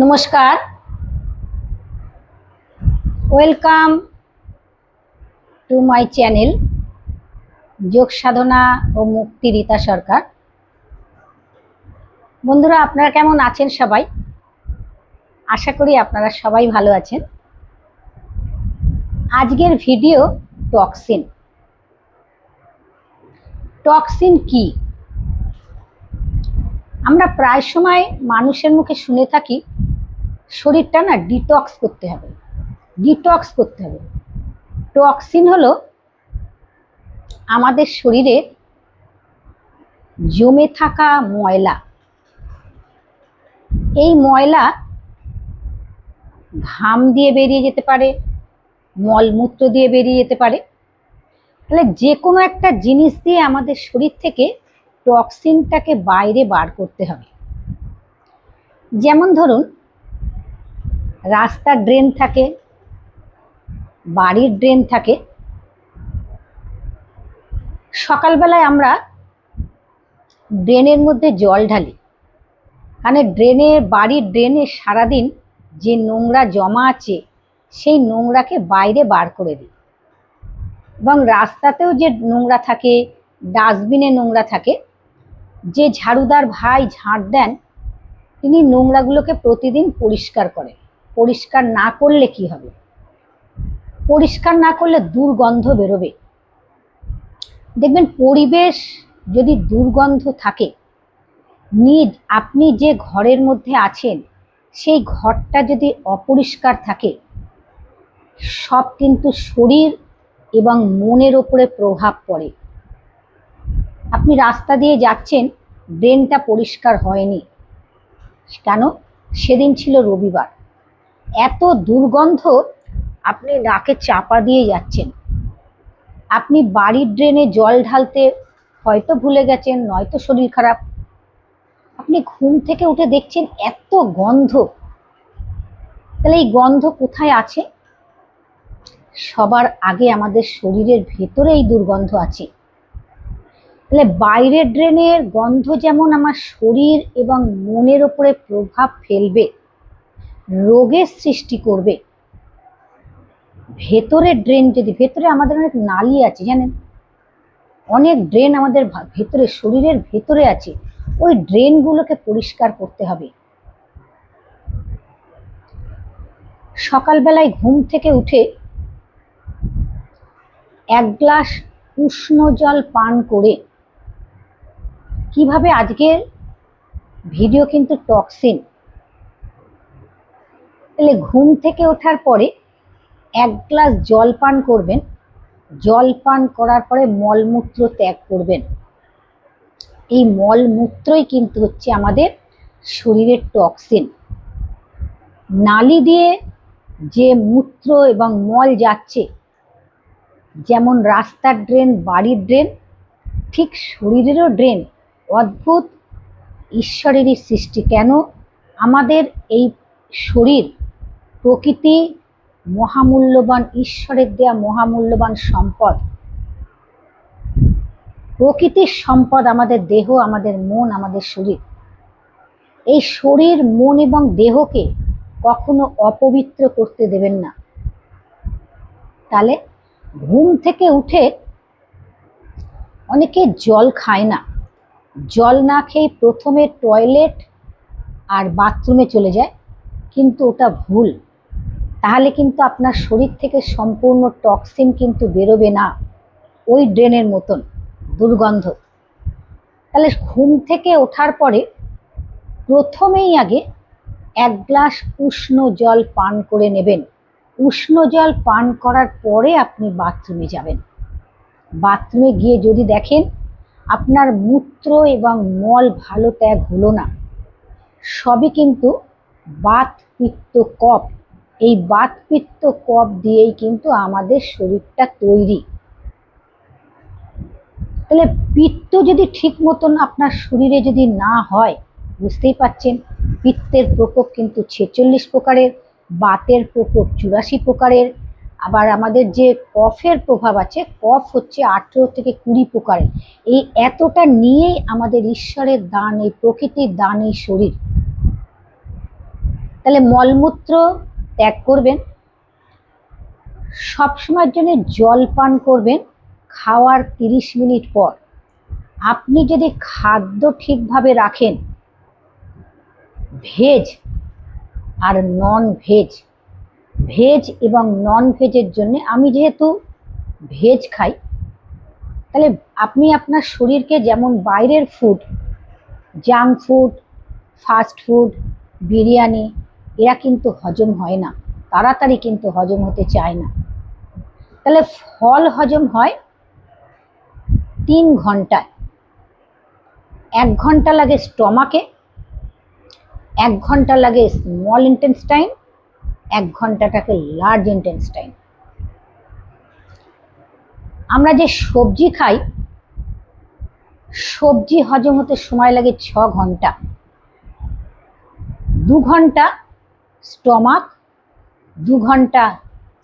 নমস্কার। Welcome to my channel যোগ সাধনা ও মুক্তি রীতা সরকার। বন্ধুরা, আপনারা কেমন আছেন সবাই? আশা করি আপনারা সবাই ভালো আছেন। আজকের ভিডিও টক্সিন টক্সিন কি? আমরা প্রায় সময় মানুষের মুখে শুনে থাকি শরীরটা না ডিটক্স করতে হবে। ডিটক্স করতে হবে। টক্সিন হলো আমাদের শরীরে জমে থাকা ময়লা। এই ময়লা ঘাম দিয়ে বেরিয়ে যেতে পারে, মলমূত্র দিয়ে বেরিয়ে যেতে পারে। তাহলে যে কোনো একটা জিনিস দিয়ে আমাদের শরীর থেকে টক্সিনটাকে বাইরে বার করতে হবে। যেমন ধরুন রাস্তার ড্রেন থাকে, বাড়ির ড্রেন থাকে। সকালবেলায় আমরা ড্রেনের মধ্যে জল ঢালি। মানে ড্রেনে বাড়ির ড্রেনে সারাদিন যে নোংরা জমা আছে, সেই নোংরাকে বাইরে বার করে দিই। এবং রাস্তাতেও যে নোংরা থাকে, ডাস্টবিনে নোংরা থাকে, যে ঝাড়ুদার ভাই ঝাড় দেন, তিনি নোংরাগুলোকে প্রতিদিন পরিষ্কার করেন। পরিষ্কার না করলে কি হবে? পরিষ্কার না করলে দুর্গন্ধ বেরোবে। দেখবেন পরিবেশ যদি দুর্গন্ধ থাকে, নিজ, আপনি যে ঘরের মধ্যে আছেন, সেই ঘরটা যদি অপরিষ্কার থাকে, সব কিন্তু শরীর এবং মনের ওপরে প্রভাব পড়ে। আপনি রাস্তা দিয়ে যাচ্ছেন, ড্রেনটা পরিষ্কার হয়নি। কেন? সেদিন ছিল রবিবার। এত দুর্গন্ধ আপনি নাকে চাপা দিয়ে যাচ্ছেন। আপনি বাড়ির ড্রেনে জল ঢালতে হয়তো ভুলে গেছেন, নয়তো শরীর খারাপ। আপনি ঘুম থেকে উঠে দেখছেন এত গন্ধ। তাহলে এই গন্ধ কোথায় আছে? সবার আগে আমাদের শরীরের ভেতরে এই দুর্গন্ধ আছে। তাহলে বাইরের ড্রেনের গন্ধ যেমন আমার শরীর এবং মনের ওপরে প্রভাব ফেলবে রোগের সৃষ্টি করবে। ভেতরের ড্রেন যদি, ভেতরে আমাদের অনেক নালি আছে, জানেন? অনেক ড্রেন আমাদের ভেতরে, শরীরের ভেতরে আছে। ওই ড্রেনগুলোকে পরিষ্কার করতে হবে। সকালবেলায় ঘুম থেকে উঠে এক গ্লাস উষ্ণ জল পান করে কীভাবে আজকের ভিডিও কিন্তু টক্সিন তাহলে ঘুম থেকে ওঠার পরে এক গ্লাস জল পান করবেন। জল পান করার পরে মলমূত্র ত্যাগ করবেন। এই মলমূত্রই কিন্তু হচ্ছে আমাদের শরীরের টক্সিন নালি দিয়ে যে মূত্র এবং মল যাচ্ছে, যেমন রাস্তার ড্রেন বাড়ির ড্রেন ঠিক শরীরেরও ড্রেন অদ্ভুত ঈশ্বরেরই সৃষ্টি। কেন? আমাদের এই শরীর প্রকৃতি মহামূল্যবান, ঈশ্বরের দেয়া মহামূল্যবান সম্পদ। প্রকৃতির সম্পদ আমাদের দেহ, আমাদের মন, আমাদের শরীর। এই শরীর, মন এবং দেহকে কখনো অপবিত্র করতে দেবেন না। তাহলে ঘুম থেকে উঠে অনেকে জল খায় না। জল না খেয়ে প্রথমে টয়লেট আর বাথরুমে চলে যায়, কিন্তু ওটা ভুল। তাহলে কিন্তু আপনার শরীর থেকে সম্পূর্ণ টক্সিন কিন্তু বেরোবে না। ওই ড্রেনের মতন, দুর্গন্ধ। তাহলে ঘুম থেকে ওঠার পরে প্রথমেই আগে এক গ্লাস উষ্ণ জল পান করে নেবেন। উষ্ণ জল পান করার পরে আপনি বাথরুমে যাবেন। বাথরুমে গিয়ে যদি দেখেন আপনার মূত্র এবং মল ভালো ত্যাগ হলো না, সবই কিন্তু বাত পিত্ত কফ। এই বাত পিত্ত কফ দিয়েই কিন্তু আমাদের শরীরটা তৈরি। তাহলে পিত্ত যদি ঠিক মতন আপনার শরীরে যদি না হয়, বুঝতেই পাচ্ছেন পিত্তের প্রকোপ কিন্তু ছেচল্লিশ প্রকারের, বাতের প্রকোপ চুরাশি প্রকারের, আবার আমাদের যে কফের প্রভাব আছে, কফ হচ্ছে আঠেরো থেকে কুড়ি প্রকারের। এই এতটা নিয়েই আমাদের ঈশ্বরের দান, এই প্রকৃতির দান এই শরীর। তাহলে মলমূত্র ত্যাগ করবেন। সবসময়ের জন্য জল পান করবেন খাওয়ার তিরিশ মিনিট পর। আপনি যদি খাদ্য ঠিকভাবে রাখেন, ভেজ আর নন ভেজ ভেজ এবং নন ভেজের জন্য আমি যেহেতু ভেজ খাই, তাহলে আপনি আপনার শরীরকে যেমন বাইরের food junk food fast food biryani এরা কিন্তু হজম হয় না। তাড়াতাড়ি কিন্তু হজম হতে চায় না। তাহলে ফল হজম হয় তিন ঘন্টায়। এক ঘণ্টা লাগে স্টমাকে, এক ঘণ্টা লাগে স্মল ইন্টেন্সটাইন এক ঘন্টাটাকে লার্জ ইন্টেন্সটাইন আমরা যে সবজি খাই, সবজি হজম হতে সময় লাগে ছ ঘণ্টা। দু ঘণ্টা স্টমাক, দু ঘণ্টা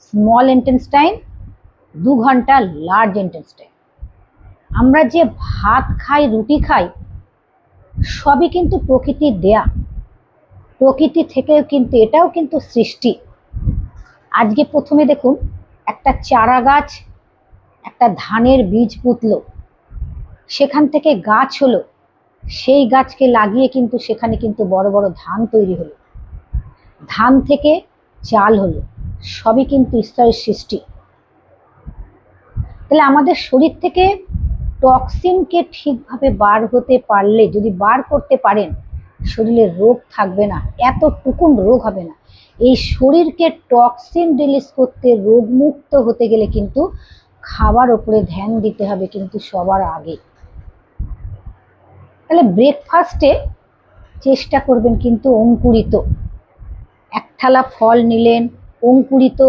স্মল ইন্টেন্সটাইন দু ঘণ্টা লার্জ ইন্টেন্সটাইন আমরা যে ভাত খাই, রুটি খাই, সবই কিন্তু প্রকৃতির দেয়া। প্রকৃতি থেকেও কিন্তু এটাও কিন্তু সৃষ্টি। আজকে প্রথমে দেখুন, একটা চারা গাছ, একটা ধানের বীজ পুতল। সেখান থেকে গাছ হলো। সেই গাছকে লাগিয়ে কিন্তু সেখানে কিন্তু বড় বড় ধান তৈরি হলো। ধান থেকে চাল হলো, সবই কিন্তু ঈশ্বরের সৃষ্টি। তাহলে আমাদের শরীর থেকে টক্সিনকে ঠিকভাবে বার হতে পারলে, যদি বার করতে পারেন, শরীরে রোগ থাকবে না, এতটুকুন রোগ হবে না। এই শরীরকে টক্সিন রিলিজ করতে রোগমুক্ত হতে গেলে কিন্তু খাবার ওপরে ধ্যান দিতে হবে কিন্তু সবার আগে। তাহলে ব্রেকফাস্টে চেষ্টা করবেন কিন্তু অঙ্কুরিত। এক থালা ফল নিলেন, অঙ্কুরিত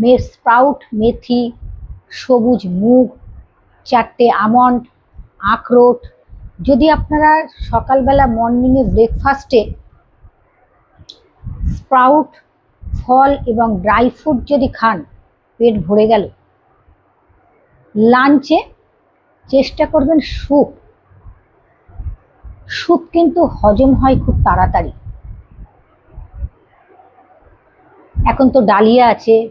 মে স্প্রাউট, মেথি, সবুজ মুগ, চারটে আমন্ড, আখরোট। যদি আপনারা সকালবেলা মর্নিংয়ে ব্রেকফাস্টে স্প্রাউট, ফল এবং ড্রাই ফ্রুট যদি খান, পেট ভরে গেল। লাঞ্চে চেষ্টা করবেন স্যুপ। স্যুপ কিন্তু হজম হয় খুব তাড়াতাড়ি। এখন তো ডালিয়া আছে,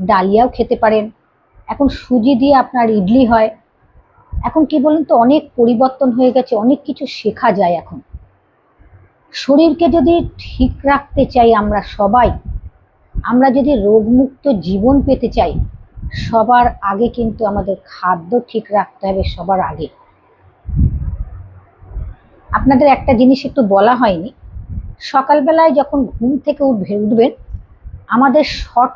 ডালিয়াও খেতে পারেন। এখন সুজি দিয়ে আপনার ইডলি হয়। এখন কি বলুন তো, অনেক পরিবর্তন হয়ে গেছে, অনেক কিছু শেখা যায় এখন। শরীরকে যদি ঠিক রাখতে চাই আমরা সবাই, আমরা যদি রোগমুক্ত জীবন পেতে চাই, সবার আগে কিন্তু আমাদের খাদ্য ঠিক রাখতে হবে সবার আগে। আপনাদের একটা জিনিস একটু বলা হয়নি, সকালবেলায় যখন ঘুম থেকে উঠবে, উঠবেন আমাদের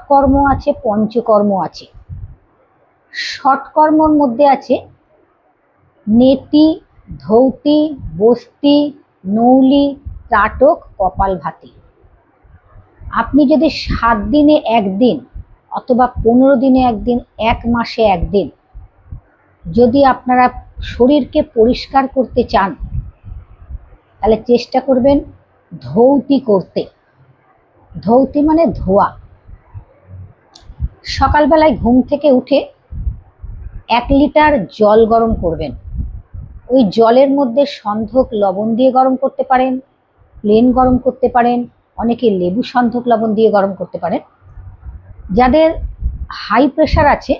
কর্ম আছে, পঞ্চকর্ম আছে। কর্মর মধ্যে আছে নেতি, ধৌতি, বস্তি, নৌলি, ত্রাটক, কপাল ভাতি। আপনি যদি সাত দিনে একদিন অথবা পনেরো দিনে একদিন, এক মাসে একদিন যদি আপনারা শরীরকে পরিষ্কার করতে চান, তাহলে চেষ্টা করবেন ধৌতি করতে। ধৌতি মানে ধোয়া। সকালবেলায় ঘুম থেকে উঠে এক লিটার জল গরম করবেন। ওই জলের মধ্যে সন্ধক লবণ দিয়ে গরম করতে পারেন প্লেন গরম করতে পারেন, অনেকে লেবু সন্ধক লবণ দিয়ে গরম করতে পারেন। যাদের হাই প্রেশার আছে,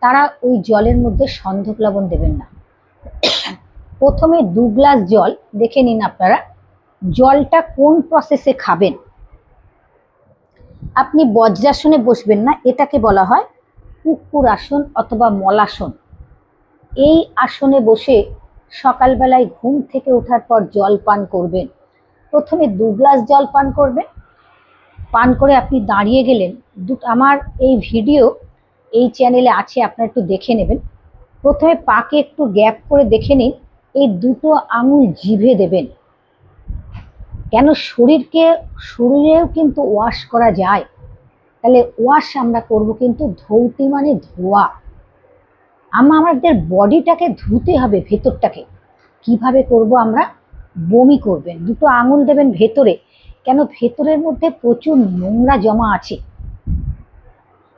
তারা ওই জলের মধ্যে সন্ধক লবণ দেবেন না। প্রথমে দু গ্লাস জল, দেখে নিন আপনারা, জলটা কোন প্রসেসে খাবেন? আপনি বজ্রাসনে বসবেন না, এটাকে বলা হয় কুকুর আসন অথবা মলাসন এই আসনে বসে সকালবেলায় ঘুম থেকে ওঠার পর জল পান করবেন। প্রথমে দু গ্লাস জল পান করবেন। পান করে আপনি দাঁড়িয়ে গেলেন। আমার এই ভিডিও এই চ্যানেলে আছে, আপনারা একটু দেখে নেবেন। প্রথমে পাকে একটু গ্যাপ করে দেখে নিন। এই দুটো আঙুল জিভে দেবেন। কেন শরীরকে, শরীরেও কিন্তু ওয়াশ করা যায়? তাহলে ওয়াশ আমরা করব কিন্তু ধৌতি মানে ধোয়া। আমরা আমাদের বডিটাকে ধুতে হবে ভেতরটাকে। কীভাবে করব আমরা? বমি করবেন। দুটো আঙুল দেবেন ভেতরে। কেন? ভেতরের মধ্যে প্রচুর নোংরা জমা আছে।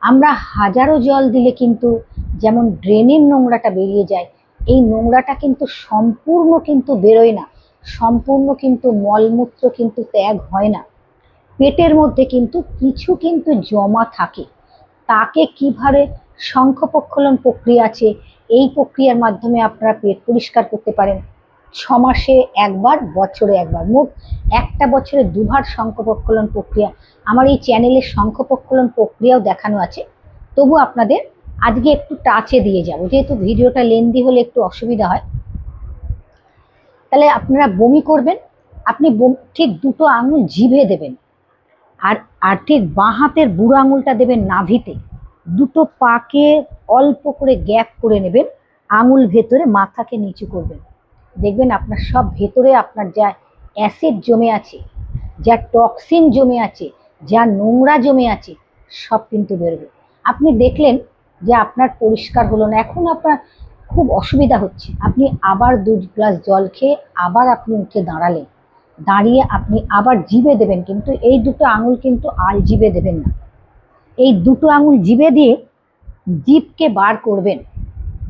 আমরা হাজারো জল দিলে কিন্তু যেমন ড্রেনের নোংরাটা বেরিয়ে যায়, এই নোংরাটা কিন্তু সম্পূর্ণ কিন্তু বেরোয় না। সম্পূর্ণ কিন্তু মলমূত্র কিন্তু ত্যাগ হয় না। পেটের মধ্যে কিন্তু কিছু কিন্তু জমা থাকে। তাকে কীভাবে শঙ্খপক্ষলন প্রক্রিয়া আছে, এই প্রক্রিয়ার মাধ্যমে আপনারা পেট পরিষ্কার করতে পারেন। ছমাসে একবার, বছরে একবার, মোট একটা বছরে দুবার শঙ্খপক্ষলন প্রক্রিয়া। আমার এই চ্যানেলে শঙ্খপক্ষলন প্রক্রিয়াও দেখানো আছে। তবু আপনাদের আজকে একটু টাচে দিয়ে যাব। যেহেতু ভিডিওটা লেন্দি হলে একটু অসুবিধা হয় তাহলে আপনারা বমি করবেন, আপনি ঠিক দুটো আঙুল জিভে দেবেন, আর আর ঠিক বাঁ হাতের বুড়ো আঙুলটা দেবেন নাভিতে। দুটো পাকে অল্প করে গ্যাপ করে নেবেন, আঙুল ভেতরে মাথাকে নিচু করবেন। দেখবেন আপনার সব ভেতরে আপনার যা অ্যাসিড জমে আছে, যা টক্সিন জমে আছে, যা নোংরা জমে আছে, সব কিন্তু বেরোবে। আপনি দেখলেন যে আপনার পরিষ্কার হলো না, এখন আপনার খুব অসুবিধা হচ্ছে। আপনি আবার দু গ্লাস জল খেয়ে আবার আপনি উঠে দাঁড়ালেন। দাঁড়িয়ে আপনি আবার জিভে দেবেন, কিন্তু এই দুটো আঙুল কিন্তু আল জিভে দেবেন না। এই দুটো আঙুল জিভে দিয়ে জিভকে বার করবেন।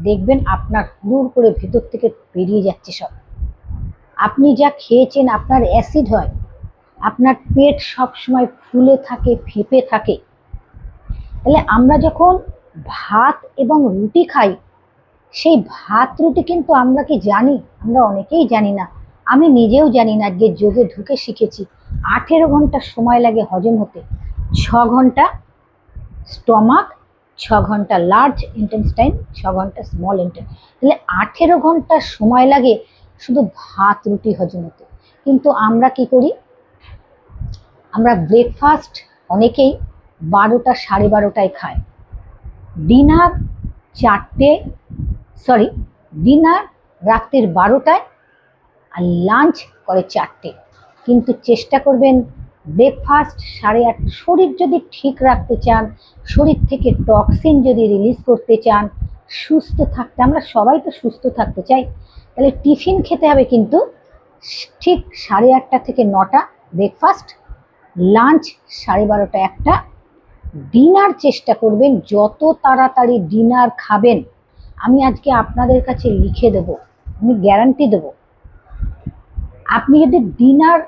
দেখবেন আপনার হুড় করে ভেতর থেকে বেরিয়ে যাচ্ছে সব। আপনি যা খেয়েছেন, আপনার অ্যাসিড হয়, আপনার পেট সব সময় ফুলে থাকে, ফেপে থাকে। তাহলে আমরা যখন ভাত এবং রুটি খাই সেই ভাত রুটি কিন্তু আমরা কি জানি? আমরা অনেকেই জানি না। আমি নিজেও জানি না যে যোগে ঢুকে শিখেছি। আঠেরো ঘণ্টা সময় লাগে হজম হতে। ছ ঘণ্টা স্টমাক, ছ ঘণ্টা লার্জ ইন্টেনস্টাইন ছ ঘণ্টা স্মল ইন্টেন তাহলে আঠেরো ঘণ্টা সময় লাগে শুধু ভাত রুটি হজম হতে। কিন্তু আমরা কি করি? আমরা ব্রেকফাস্ট অনেকেই বারোটা সাড়ে বারোটায় খাই ডিনার চারটে সরি ডিনার রাত্রির বারোটায় আর লাঞ্চ করে চারটে। কিন্তু চেষ্টা করবেন ব্রেকফাস্ট সাড়ে আট, শরীর যদি ঠিক রাখতে চান, শরীর থেকে টক্সিন যদি রিলিজ করতে চান, সুস্থ থাকতে, আমরা সবাই তো সুস্থ থাকতে চাই, তাহলে টিফিন খেতে হবে কিন্তু ঠিক সাড়ে আটটা থেকে নটা ব্রেকফাস্ট লাঞ্চ সাড়ে বারোটা, একটা। ডিনার চেষ্টা করবেন, যত তাড়াতাড়ি ডিনার খাবেন আমি আজকে আপনাদের কাছে লিখে দেব, আমি গ্যারান্টি দেব। আপনি যদি ডিনার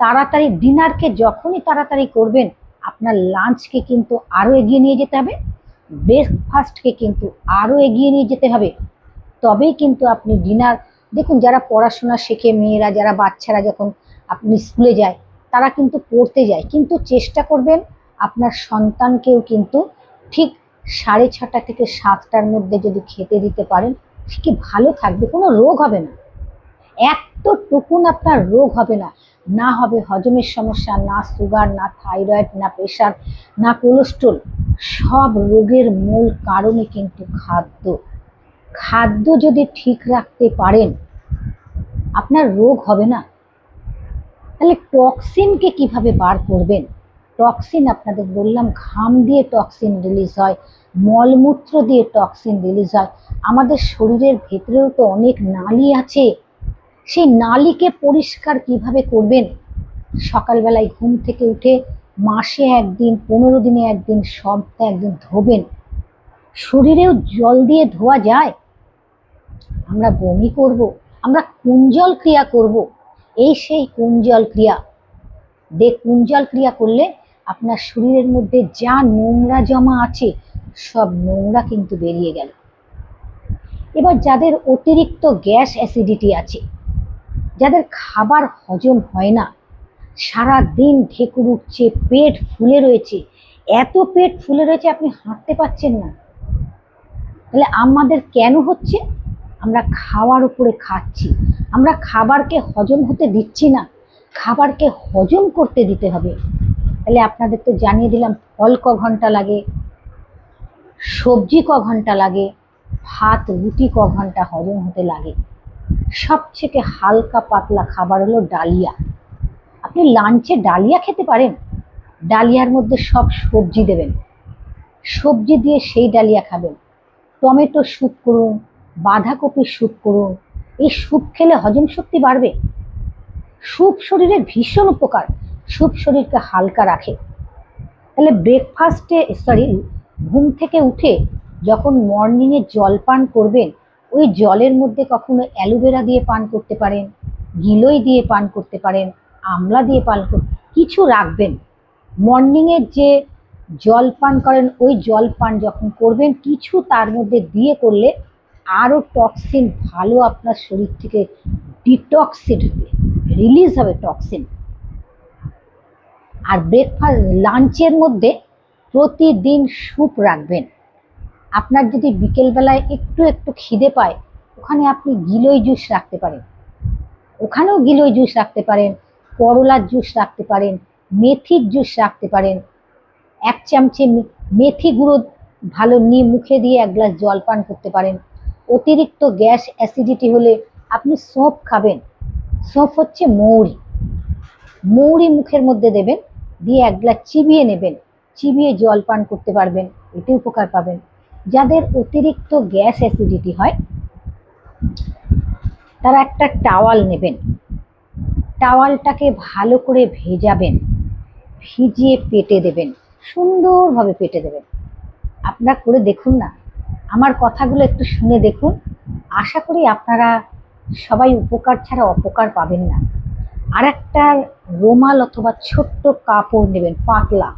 তাড়াতাড়ি ডিনারকে যখনই তাড়াতাড়ি করবেন, আপনার লাঞ্চকে কিন্তু আরও এগিয়ে নিয়ে যেতে হবে ব্রেকফাস্টকে কিন্তু আরও এগিয়ে নিয়ে যেতে হবে। তবেই কিন্তু আপনি ডিনার দেখুন যারা পড়াশোনা শেখে, মেয়েরা যারা বাচ্চারা যখন আপনি স্কুলে যায়, তারা কিন্তু পড়তে যায়। কিন্তু চেষ্টা করবেন আপনার সন্তানকেও কিন্তু ঠিক সাড়ে ছটা থেকে সাতটার মধ্যে যদি খেতে দিতে পারেন, সে কি ভালো থাকবে? কোনো রোগ হবে না। এতটুকুন আপনার রোগ হবে না। না হবে হজমের সমস্যা, না সুগার, না থাইরয়েড, না প্রেশার, না কোলেস্ট্রল। সব রোগের মূল কারণে কিন্তু খাদ্য। খাদ্য যদি ঠিক রাখতে পারেন, আপনার রোগ হবে না। তাহলে টক্সিনকে কীভাবে বার করবেন? টক্সিন আপনাদের বললাম, ঘাম দিয়ে টক্সিন রিলিজ হয়, মলমূত্র দিয়ে টক্সিন রিলিজ হয়। আমাদের শরীরের ভেতরেও তো অনেক নালী আছে। সেই নালীকে পরিষ্কার কীভাবে করবেন? সকালবেলায় ঘুম থেকে উঠে মাসে একদিন, পনেরো দিনে একদিন, সপ্তাহে একদিন ধোবেন। শরীরেও জল দিয়ে ধোয়া যায়? আমরা বমি করব, আমরা কুঞ্জল ক্রিয়া করব। এই সেই কুঞ্জল ক্রিয়া। দে কুঞ্জল ক্রিয়া করলে আপনার শরীরের মধ্যে যা নোংরা জমা আছে, সব নোংরা কিন্তু বেরিয়ে গেল। এবার যাদের অতিরিক্ত গ্যাস অ্যাসিডিটি আছে, যাদের খাবার হজম হয় না সারা দিন ঢেকুর উঠছে, পেট ফুলে রয়েছে, এত পেট ফুলে রয়েছে আপনি হাঁটতে পারছেন না। তাহলে আমাদের কেন হচ্ছে? আমরা খাওয়ার উপরে খাচ্ছি, আমরা খাবারকে হজম হতে দিচ্ছি না, খাবারকে হজম করতে দিতে হবে। তাহলে আপনাদের তো জানিয়ে দিলাম, ফল ক ঘণ্টা লাগে, সবজি ক ঘণ্টা লাগে, ভাত, রুটি ক ঘণ্টা হজম হতে লাগে। সবথেকে হালকা পাতলা খাবার হলো ডালিয়া। আপনি লাঞ্চে ডালিয়া খেতে পারেন, ডালিয়ার মধ্যে সব সবজি দেবেন। সবজি দিয়ে সেই ডালিয়া খাবেন। টমেটো স্যুপ করুন বাঁধাকপির স্যুপ করুন, এই স্যুপ খেলে হজম শক্তি বাড়বে। স্যুপ শরীরে ভীষণ উপকার। স্যুপ শরীরকে হালকা রাখে। তাহলে ব্রেকফাস্টে সরি ঘুম থেকে উঠে যখন মর্নিংয়ে জল পান করবেন, ওই জলের মধ্যে কখনো অ্যালোভেরা দিয়ে পান করতে পারেন গিলোই দিয়ে পান করতে পারেন, আমলা দিয়ে পান কিছু রাখবেন। মর্নিংয়ের যে জল পান করেন, ওই জল পান যখন করবেন, কিছু তার মধ্যে দিয়ে করলে আরও টক্সিন ভালো আপনার শরীর থেকে ডিটক্সিড হবে রিলিজ হবে টক্সিন আর ব্রেকফাস্ট লাঞ্চের মধ্যে প্রতিদিন স্যুপ রাখবেন। আপনার যদি বিকেলবেলায় একটু একটু খিদে পায়, ওখানে আপনি গিলোই জুস রাখতে পারেন। ওখানেও গিলোই জুস রাখতে পারেন, করলার জুস রাখতে পারেন, মেথির জুস রাখতে পারেন। এক চামচে মেথি গুঁড়ো ভালো নিয়ে মুখে দিয়ে এক গ্লাস জল পান করতে পারেন। অতিরিক্ত গ্যাস অ্যাসিডিটি হলে আপনি সোঁফ খাবেন। সোঁফ হচ্ছে মৌরি। মৌরি মুখের মধ্যে দেবেন দিয়ে এক গ্লাস চিবিয়ে নেবেন। চিবিয়ে জল পান করতে পারবেন, এতে উপকার পাবেন। যাদের অতিরিক্ত গ্যাস অ্যাসিডিটি হয়, তারা একটা টাওয়াল নেবেন। টাওয়ালটাকে ভালো করে ভেজাবেন, ভিজিয়ে পেটে দেবেন, সুন্দরভাবে পেটে দেবেন। আপনারা করে দেখুন না। আমার কথাগুলো একটু শুনে দেখুন। আশা করি আপনারা সবাই উপকার ছাড়া অপকার পাবেন না। আর একটা রোমাল অথবা ছোট্ট কাপড় নেবেন, পাতলা।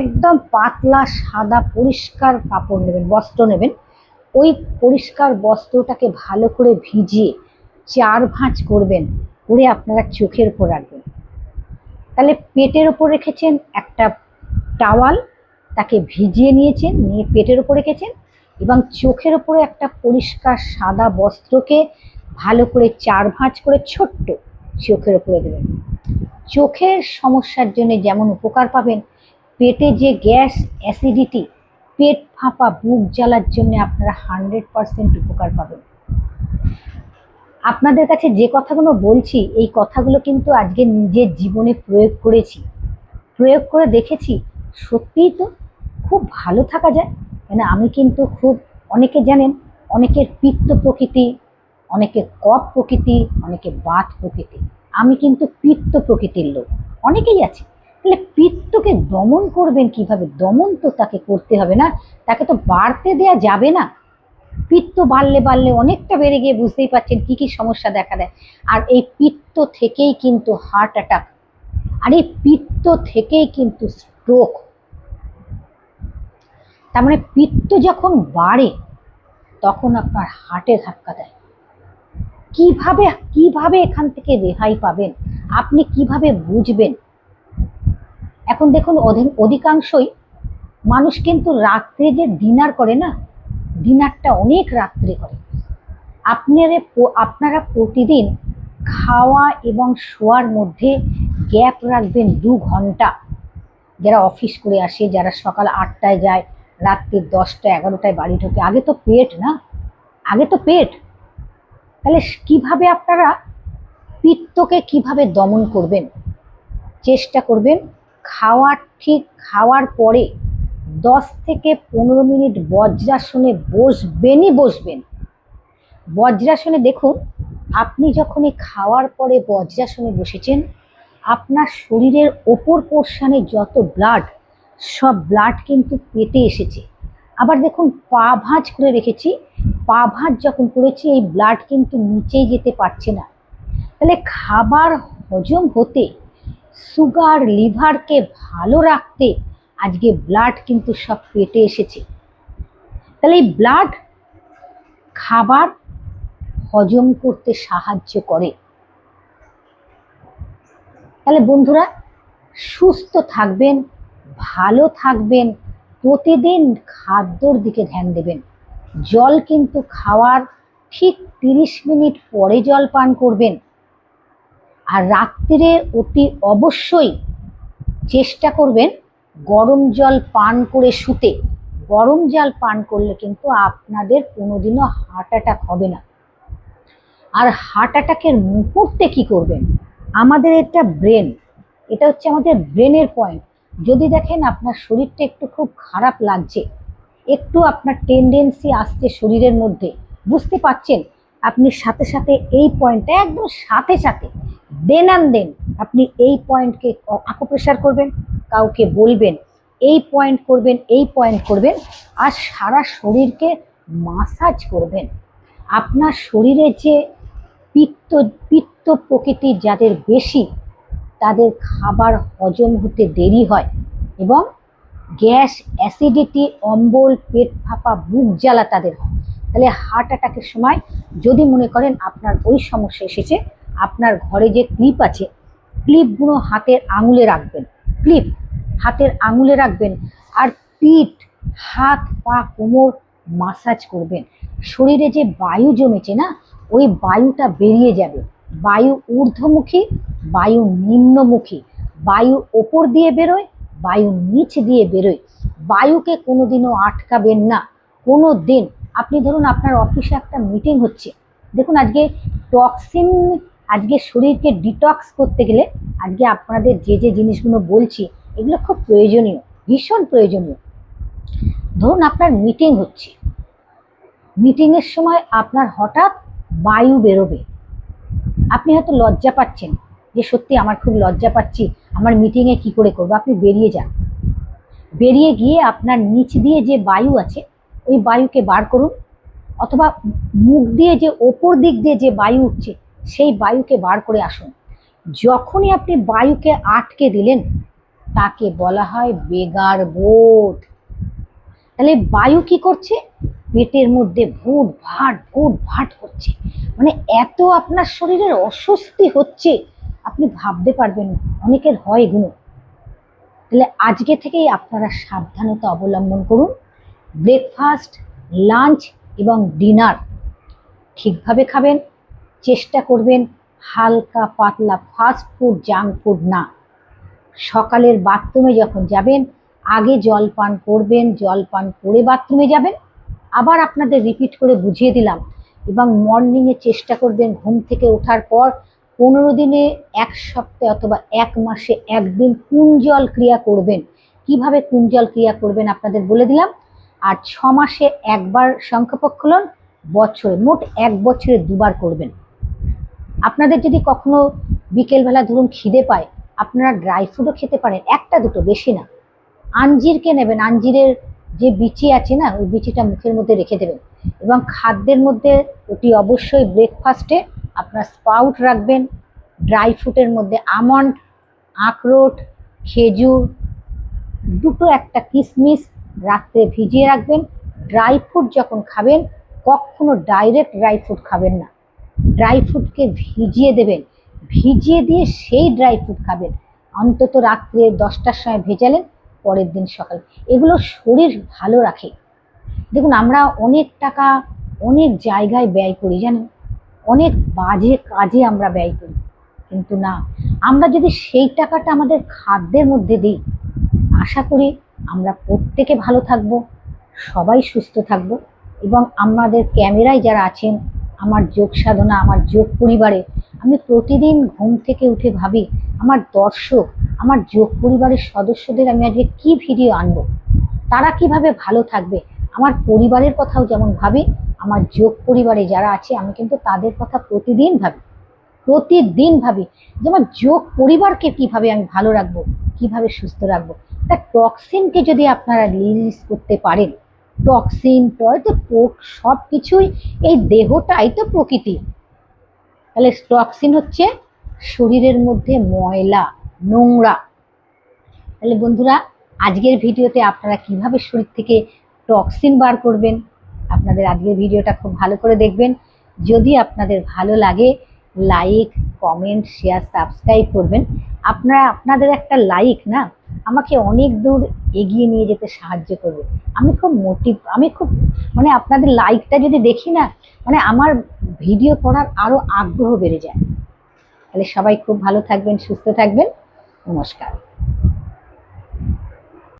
একদম পাতলা, সাদা, পরিষ্কার কাপড় নেবেন, বস্ত্র নেবেন। ওই পরিষ্কার বস্ত্রটাকে ভালো করে ভিজিয়ে চার ভাঁজ করবেন, করে আপনারা চোখের উপর রাখবেন। তাহলে পেটের ওপর রেখেছেন একটা টাওয়াল, তাকে ভিজিয়ে নিয়েছেন, নিয়ে পেটের ওপর রেখেছেন এবং চোখের ওপরে একটা পরিষ্কার সাদা বস্ত্রকে ভালো করে চার ভাঁজ করে ছোট্ট চোখের ওপরে দেবেন। চোখের সমস্যার জন্য যেমন উপকার পাবেন, পেটে যে গ্যাস অ্যাসিডিটি, পেট ফাঁপা, বুক জ্বালার জন্য আপনারা হান্ড্রেড পারসেন্ট উপকার পাবেন। আপনাদের কাছে যে কথাগুলো বলছি, এই কথাগুলো কিন্তু আজকে নিজের জীবনে প্রয়োগ করেছি। প্রয়োগ করে দেখেছি, সত্যিই তো খুব ভালো থাকা যায়। কেন আমি কিন্তু খুব, অনেকে জানেন, অনেকের পিত্ত প্রকৃতি, অনেকে কপ প্রকৃতি, অনেকে বাত প্রকৃতি। আমি কিন্তু পিত্ত প্রকৃতির লোক। অনেকেই আছে। তাহলে পিত্তকে দমন করবেন কীভাবে? দমন তো তাকে করতে হবে না। তাকে তো বাড়তে দেয়া যাবে না। পিত্ত বাড়লে বাড়লে অনেকটা বেড়ে গিয়ে বুঝতেই পারছেন কি কি সমস্যা দেখা দেয়। আর এই পিত্ত থেকেই কিন্তু হার্ট অ্যাটাক আর এই পিত্ত থেকেই কিন্তু স্ট্রোক তার মানে পিত্ত যখন বাড়ে, তখন আপনার হার্টে ধাক্কা দেয়। কীভাবে কীভাবে এখান থেকে রেহাই পাবেন? আপনি কীভাবে বুঝবেন? এখন দেখুন, অধি- অধিকাংশই মানুষ কিন্তু রাত্রে যে ডিনার করে না, ডিনারটা অনেক রাত্রে করে। আপনারা আপনারা প্রতিদিন খাওয়া এবং শোয়ার মধ্যে গ্যাপ রাখবেন দু ঘণ্টা। যারা অফিস করে আসে, যারা সকাল আটটায় যায়, রাত্রি দশটা, এগারোটায় বাড়ি ঢোকে, আগে তো পেট না? আগে তো পেট। তাহলে কীভাবে আপনারা পিত্তকে কীভাবে দমন করবেন? চেষ্টা করবেন খাওয়ার ঠিক খাওয়ার পরে দশ থেকে পনেরো মিনিট বজ্রাসনে বসবেনই বসবেন। বজ্রাসনে দেখুন, আপনি যখন খাওয়ার পরে বজ্রাসনে বসেছেন, আপনার শরীরের ওপর পোর্শানে যত ব্লাড সব ব্লাড কিন্তু পেটে এসেছে। আবার দেখুন, পা ভাঁজ করে রেখেছি পা ভাঁজ যখন করেছি এই ব্লাড কিন্তু নিচেই যেতে পারছে না। তাহলে খাবার হজম হতে সুগার লিভারকে ভালো রাখতে আজকে ব্লাড কিন্তু সব পেটে এসেছে। তাহলে এই ব্লাড খাবার হজম করতে সাহায্য করে। তাহলে বন্ধুরা, সুস্থ থাকবেন, ভালো থাকবেন, প্রতিদিন খাদ্যর দিকে ধ্যান দেবেন। জল কিন্তু খাওয়ার ঠিক তিরিশ মিনিট পরে জল পান করবেন। আর রাত্রিরে অতি অবশ্যই চেষ্টা করবেন গরম জল পান করে শুতে। গরম জল পান করলে কিন্তু আপনাদের কোনোদিনও হার্ট অ্যাটাক হবে না। আর হার্ট অ্যাটাকের মুহূর্তে কি করবেন? আমাদের এটা ব্রেন এটা হচ্ছে আমাদের ব্রেনের পয়েন্ট যদি দেখেন আপনার শরীরটা একটু খুব খারাপ লাগছে একটু আপনার টেন্ডেন্সি আসছে শরীরের মধ্যে। বুঝতে পাচ্ছেন আপনি সাথে সাথে এই পয়েন্টটা একদম সাথে সাথে দেন আন দেন আপনি এই পয়েন্টকে আকুপ্রেশার করবেন, কাউকে বলবেন, এই পয়েন্ট করবেন, এই পয়েন্ট করবেন, আর সারা শরীরকে মাসাজ করবেন। আপনার শরীরে যে পিত্ত পিত্ত প্রকৃতি যাদের বেশি, তাদের খাবার হজম হতে দেরি হয় এবং গ্যাস, অ্যাসিডিটি, অম্বল, পেট ফাঁপা, বুক জ্বালা তাদের হয়। তাহলে হার্ট অ্যাটাকের সময় যদি মনে করেন আপনার ওই সমস্যা এসেছে, আপনার ঘরে যে ক্লিপ আছে ক্লিপগুলো হাতের আঙুলে রাখবেন। ক্লিপ হাতের আঙুলে রাখবেন আর পিঠ, হাত, পা, কোমর মাসাজ করবেন। শরীরে যে বায়ু জমেছে না, ওই বায়ুটা বেরিয়ে যাবে। বায়ু ঊর্ধ্বমুখী, বায়ু নিম্নমুখী। বায়ু ওপর দিয়ে বেরোয় বায়ু নিচ দিয়ে বেরোয়। বায়ুকে কোনোদিনও আটকাবেন না। কোনো দিন আপনি ধরুন আপনার অফিসে একটা মিটিং হচ্ছে। দেখুন, আজকে টক্সিন আজকে শরীরকে ডিটক্স করতে গেলে আজকে আপনাদের যে যে জিনিসগুলো বলছি, এগুলো খুব প্রয়োজনীয়, ভীষণ প্রয়োজনীয়। ধরুন আপনার মিটিং হচ্ছে। মিটিংয়ের সময় আপনার হঠাৎ বায়ু বেরোবে। আপনি হয়তো লজ্জা পাচ্ছেন। যে সত্যি আমার খুব লজ্জা পাচ্ছি, আমার মিটিংয়ে কি করে করব? আপনি বেরিয়ে যান। বেরিয়ে গিয়ে আপনার নিচ দিয়ে যে বায়ু আছে, ওই বায়ুকে বার করুন, অথবা মুখ দিয়ে যে ওপর দিক দিয়ে যে বায়ু উঠছে, সেই বায়ুকে বার করে আসুন। যখনই আপনি বায়ুকে আটকে দিলেন, তাকে বলা হয় বেগার বোধ তাহলে বায়ু কি করছে? পেটের মধ্যে ভুট ভাট ভুট ভাট করছে মানে এত আপনার শরীরের অস্বস্তি হচ্ছে আপনি ভাবতে পারবেন অনেকের হয় এগুলো। তাহলে আজকে থেকেই আপনারা সাবধানতা অবলম্বন করুন। ব্রেকফাস্ট লাঞ্চ এবং ডিনার ঠিকভাবে খাবেন, চেষ্টা করবেন হালকা পাতলা ফাস্ট ফুড জাঙ্ক ফুড না। সকালের বাথরুমে যখন যাবেন, আগে জল পান করবেন, জল পান করে বাথরুমে যাবেন। আবার আপনাদের রিপিট করে বুঝিয়ে দিলাম এবং মর্নিংয়ে চেষ্টা করবেন ঘুম থেকে ওঠার পর পনেরো দিনে এক সপ্তাহে অথবা এক মাসে একদিন কুঞ্জল ক্রিয়া করবেন? কীভাবে কুঞ্জল ক্রিয়া করবেন আপনাদের বলে দিলাম। আর ছ মাসে একবার সংখ্যাপক্ষলন বছরে, মোট এক বছরে দুবার করবেন। আপনাদের যদি কখনো বিকেলবেলা ধরুন খিদে পায়, আপনারা ড্রাই ফ্রুটও খেতে পারেন, একটা দুটো, বেশি না। আঞ্জিরকে নেবেন, আঞ্জিরের যে বিচি আছে না, ওই বিচিটা মুখের মধ্যে রেখে দেবেন। এবং খাদ্যের মধ্যে ওটি অবশ্যই ব্রেকফাস্টে আপনার স্পাউট রাখবেন, ড্রাই ফ্রুটের মধ্যে আমন্ড, আখরোট, খেজুর, দুটো একটা কিশমিশ রাত্রে ভিজিয়ে রাখবেন। ড্রাই ফ্রুট যখন খাবেন, কখনো ডাইরেক্ট ড্রাই ফ্রুট খাবেন না। ড্রাই ফ্রুটকে ভিজিয়ে দেবেন। ভিজিয়ে দিয়ে সেই ড্রাই ফ্রুট খাবেন। অন্তত রাত্রে দশটার সময় ভেজালেন, পরের দিন সকাল। এগুলো শরীর ভালো রাখে। দেখুন, আমরা অনেক টাকা, অনেক জায়গায় ব্যয় করি, জানেন? অনেক বাজে কাজে আমরা ব্যয় করি। কিন্তু না, আমরা যদি সেই টাকাটা আমাদের খাদ্যের মধ্যে দিই, আশা করি আমরা প্রত্যেকে ভালো থাকব, সবাই সুস্থ থাকব এবং আমাদের ক্যামেরায় যারা আছেন, আমার যোগ সাধনা, আমার যোগ পরিবারে, আমি প্রতিদিন ঘুম থেকে উঠে ভাবি, আমার দর্শক, আমার যোগ পরিবারের সদস্যদের আমি আজকে কি ভিডিও আনব? তারা কীভাবে ভালো থাকবে? আমার পরিবারের কথাও যেমন ভাবি, আমার যোগ পরিবারে যারা আছে, আমি কিন্তু তাদের কথা প্রতিদিন ভাবি। প্রতিদিন ভাবি যে আমার যোগ পরিবারকে কীভাবে আমি ভালো রাখব, কীভাবে সুস্থ রাখব। তা টক্সিনকে যদি আপনারা রিলিজ করতে পারেন, টক্সিন, টয়তো পোক সব কিছুই এই দেহটাই তো প্রকৃতি। তাহলে টক্সিন হচ্ছে শরীরের মধ্যে ময়লা, নোংরা। তাহলে বন্ধুরা, আজকের ভিডিওতে আপনারা কীভাবে শরীর থেকে টক্সিন বার করবেন। আপনাদের আজকের ভিডিওটা খুব ভালো করে দেখবেন। যদি আপনাদের ভালো লাগে লাইক কমেন্ট শেয়ার সাবস্ক্রাইব করবেন। আপনারা, আপনাদের একটা লাইক না, আমাকে অনেক দূর এগিয়ে নিয়ে যেতে সাহায্য করবে। আমি খুব মোটিভ আমি খুব মানে আপনাদের লাইকটা যদি দেখি না মানে আমার ভিডিও করার আরও আগ্রহ বেড়ে যায়। তাহলে সবাই খুব ভালো থাকবেন, সুস্থ থাকবেন। নমস্কার।